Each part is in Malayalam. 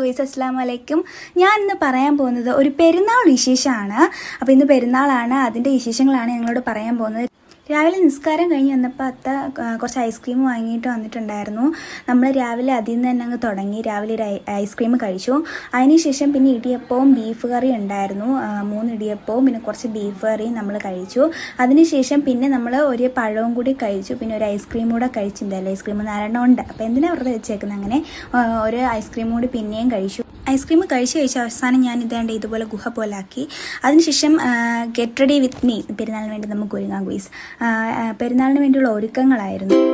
ഗോയ്സ് അസ്ലാം വലൈക്കും ഞാൻ ഇന്ന് പറയാൻ പോകുന്നത് ഒരു പെരുന്നാൾ വിശേഷമാണ്. അപ്പോൾ ഇന്ന് പെരുന്നാളാണ്. അതിന്റെ വിശേഷങ്ങളാണ് ഞങ്ങളോട് പറയാൻ പോകുന്നത്. രാവിലെ നിസ്കാരം കഴിഞ്ഞ് വന്നപ്പോൾ അത്ത കുറച്ച് ഐസ്ക്രീം വാങ്ങിയിട്ട് വന്നിട്ടുണ്ടായിരുന്നു. നമ്മൾ രാവിലെ അതിൽ നിന്ന് തന്നെ അങ്ങ് തുടങ്ങി. രാവിലെ ഒരു ഐസ്ക്രീം കഴിച്ചു. അതിനുശേഷം പിന്നെ ഇടിയപ്പവും ബീഫ് കറി ഉണ്ടായിരുന്നു. മൂന്ന് ഇടിയപ്പവും പിന്നെ കുറച്ച് ബീഫ് കറിയും നമ്മൾ കഴിച്ചു. അതിനുശേഷം പിന്നെ നമ്മൾ ഒരു പഴവും കൂടി കഴിച്ചു. പിന്നെ ഒരു ഐസ്ക്രീം കൂടെ കഴിച്ചിട്ടുണ്ടല്ലോ ഐസ്ക്രീം നാലെണ്ണം ഉണ്ട്. അപ്പോൾ എന്തിനാണ് വെറുതെ വെച്ചേക്കുന്നത് അങ്ങനെ? ഒരു ഐസ്ക്രീം കൂടി പിന്നെയും കഴിച്ചു. ഐസ്ക്രീം കഴിച്ച് കഴിച്ച അവസാനം ഞാൻ ഇതേണ്ട ഇതുപോലെ ഗുഹ പോലെ ആക്കി അതിനുശേഷം ഗെറ്റ് റെഡി വിത്ത് മീ പെരുന്നാളിന് വേണ്ടി നമുക്ക് ഒരുങ്ങാം ഗുയിസ്. പെരുന്നാളിന് വേണ്ടിയുള്ള ഒരുക്കങ്ങളായിരുന്നു.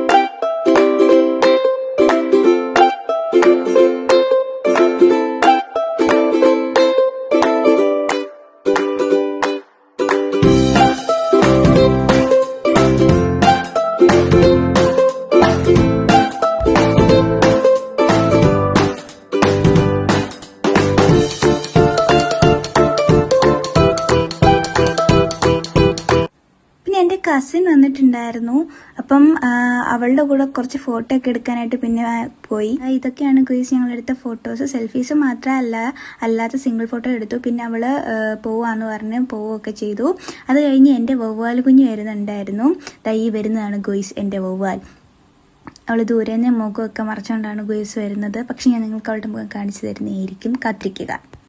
കസിൻ വന്നിട്ടുണ്ടായിരുന്നു. അപ്പം അവളുടെ കൂടെ കുറച്ച് ഫോട്ടോ ഒക്കെ എടുക്കാനായിട്ട് പിന്നെ പോയി. ഇതൊക്കെയാണ് ഗുയിസ് ഞങ്ങൾ എടുത്ത ഫോട്ടോസ് സെൽഫീസ് മാത്രമല്ല അല്ലാത്ത സിംഗിൾ ഫോട്ടോ എടുത്തു. പിന്നെ അവൾ ആ, പോവാന്ന് പറഞ്ഞ് പോവുകയൊക്കെ ചെയ്തു. അത് കഴിഞ്ഞ് എന്റെ വവ്വാൽ കുഞ്ഞ് വരുന്നുണ്ടായിരുന്നു. തൈ വരുന്നതാണ് ഗുയിസ് എന്റെ വവ്വാൽ. അവൾ ദൂരെ നിന്ന് മുഖമൊക്കെ മറച്ചുകൊണ്ടാണ് ഗുയിസ് വരുന്നത്. പക്ഷെ ഞാൻ നിങ്ങൾക്ക് അവളുടെ മുഖം കാണിച്ചു തരുന്നതായിരിക്കും. കാത്തിരിക്കുക.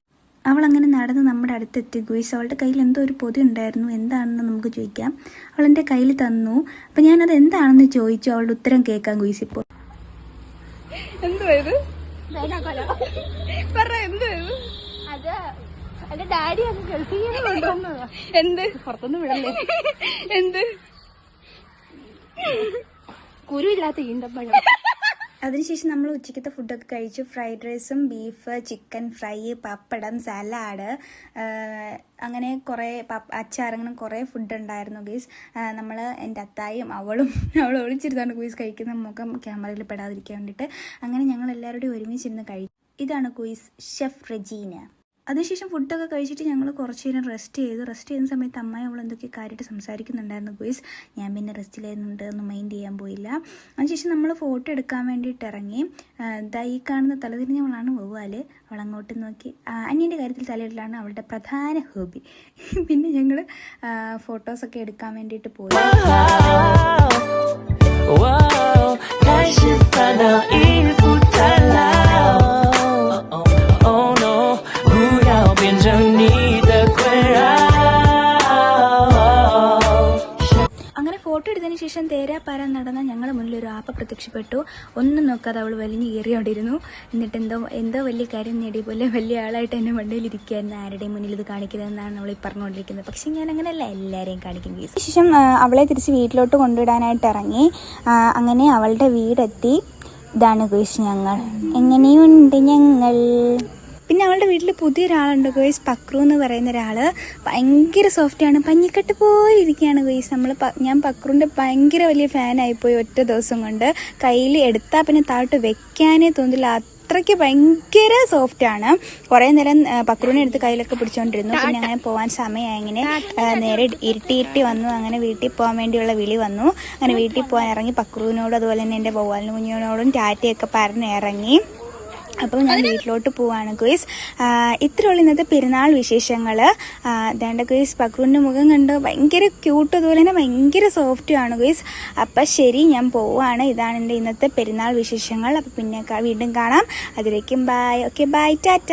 അവൾ അങ്ങനെ നടന്ന് നമ്മുടെ അടുത്തെത്തി. ഗുയിസ് അവളുടെ കയ്യിൽ എന്തോ ഒരു പൊതി ഉണ്ടായിരുന്നു. എന്താണെന്ന് നമുക്ക് ചോദിക്കാം. അവൾ എന്റെ കയ്യിൽ തന്നു. അപ്പം ഞാനത് എന്താണെന്ന് ചോദിച്ചു. അവളുടെ ഉത്തരം കേൾക്കാം ഗുയിസ് ഇപ്പോൾ. എന്ത് പുറത്തൊന്നും വിടല്ലേ? എന്ത്? കുരു ഇല്ലാത്ത ഈന്തപ്പഴം. അതിനുശേഷം നമ്മൾ ഉച്ചയ്ക്കത്തെ ഫുഡൊക്കെ കഴിച്ചു. ഫ്രൈഡ് റൈസും beef chicken fry pappadam salad അങ്ങനെ കുറേ അച്ചാറങ്ങനെ കുറേ ഫുഡ് ഉണ്ടായിരുന്നു ഗീസ് നമ്മൾ എന്റെ അത്തായും അവളും അവൾ ഒളിച്ചിരുന്നാണ് ഗീസ് കഴിക്കുന്ന മുഖം ക്യാമറയിൽ പെടാതിരിക്കാൻ വേണ്ടിയിട്ട്. അങ്ങനെ ഞങ്ങൾ എല്ലാവരുടെയും ഒരുമിച്ചിരുന്ന് കഴിച്ചു ഇതാണ് ഗുയിസ് ഷെഫ് റെജീന. അതിനുശേഷം ഫുഡൊക്കെ കഴിച്ചിട്ട് ഞങ്ങൾ കുറച്ച് നേരം റെസ്റ്റ് ചെയ്തു. റെസ്റ്റ് ചെയ്യുന്ന സമയത്ത് അമ്മായി അവൾ എന്തൊക്കെ കാര്യമായിട്ട് സംസാരിക്കുന്നുണ്ടായിരുന്നു ഗോയ്സ് ഞാൻ പിന്നെ റെസ്റ്റിലായിരുന്നുണ്ട് ഒന്നും മൈൻഡ് ചെയ്യാൻ പോയില്ല. അതിനുശേഷം നമ്മൾ ഫോട്ടോ എടുക്കാൻ വേണ്ടിയിട്ട് ഇറങ്ങി. ദാ ഈ കാണുന്ന തലതിരിഞ്ഞവളാണ് വവ്വാൽ അവൾ അങ്ങോട്ട് നോക്കി. അന്യന്റെ കാര്യത്തിൽ തലയിടലാണ് അവളുടെ പ്രധാന ഹോബി പിന്നെ ഞങ്ങൾ ഫോട്ടോസൊക്കെ എടുക്കാൻ വേണ്ടിയിട്ട് പോയി. Wow, 开始 എടുത്തതിന് ശേഷം തേരാപ്പാര നടന്ന ഞങ്ങളുടെ മുന്നിൽ ഒരു ആപ്പ പ്രത്യക്ഷപ്പെട്ടു. ഒന്നും നോക്കാതെ അവൾ വലിഞ്ഞു കയറിയോണ്ടിരുന്നു എന്നിട്ട് എന്തോ എന്തോ വലിയ കാര്യം നേടിയ പോലെ വലിയ ആളായിട്ട് എന്നെ മണ്ടയിൽ ഇരിക്കുകയായിരുന്നു. ആരുടെയും മുന്നിൽ ഇത് കാണിക്കുന്നതെന്നാണ് അവൾ പറഞ്ഞുകൊണ്ടിരിക്കുന്നത്. പക്ഷെ ഞാൻ അങ്ങനെയല്ല എല്ലാവരെയും കാണിക്കും കേസ് ശേഷം അവളെ തിരിച്ച് വീട്ടിലോട്ട് കൊണ്ടുവിടാനായിട്ട് ഇറങ്ങി. അങ്ങനെ അവളുടെ വീടെത്തി. ഇതാണ് ഗോയ്സ് ഞങ്ങൾ. എങ്ങനെയുണ്ട് ഞങ്ങൾ? പിന്നെ അവളുടെ വീട്ടിൽ പുതിയൊരാളുണ്ട് ഗോയ്സ്. പക്രു എന്ന് പറയുന്ന ഒരാൾ ഭയങ്കര സോഫ്റ്റാണ് പഞ്ഞിക്കെട്ട് പോലെ ഇരിക്കുകയാണ് ഗോയ്സ്. നമ്മൾ ഞാൻ പക്രുവിന്റെ ഭയങ്കര വലിയ ഫാനായിപ്പോയി ഒറ്റ ദിവസം കൊണ്ട്. കയ്യിൽ എടുത്താൽ പിന്നെ താഴോട്ട് വെക്കാനേ തോന്നില്ല. അത്രയ്ക്ക് ഭയങ്കര സോഫ്റ്റാണ് കുറേ നേരം പക്രുവിനെ എടുത്ത് കയ്യിലൊക്കെ പിടിച്ചോണ്ടിരുന്നു. പിന്നെ അങ്ങനെ പോകാൻ സമയമായി ഇങ്ങനെ നേരെ ഇരുട്ടി ഇരുട്ടി വന്നു. അങ്ങനെ വീട്ടിൽ പോകാൻ വേണ്ടിയുള്ള വിളി വന്നു. അങ്ങനെ വീട്ടിൽ പോകാൻ ഇറങ്ങി പക്രുവിനോടും അതുപോലെ തന്നെ എന്റെ ബോവാലിനും കുഞ്ഞിനോടും ടാറ്റയൊക്കെ പറഞ്ഞ് ഇറങ്ങി. അപ്പോൾ ഞാൻ വീട്ടിലോട്ട് പോവാണ് ഗുയിസ്. ഇത്രയുള്ള ഇന്നത്തെ പെരുന്നാൾ വിശേഷങ്ങൾ ദേണ്ട ഗുയിസ് പക്രുവിന്റെ മുഖം കണ്ട് ഭയങ്കര ക്യൂട്ട് അതുപോലെ തന്നെ ഭയങ്കര സോഫ്റ്റ് ആണ് ഗുയിസ്. അപ്പം ശരി ഞാൻ പോവാണ്. ഇതാണ് എന്റെ ഇന്നത്തെ പെരുന്നാൾ വിശേഷങ്ങൾ. അപ്പോൾ പിന്നെ വീണ്ടും കാണാം. അതിലേക്കും ബായ് ഓക്കെ ബായ് ടാറ്റ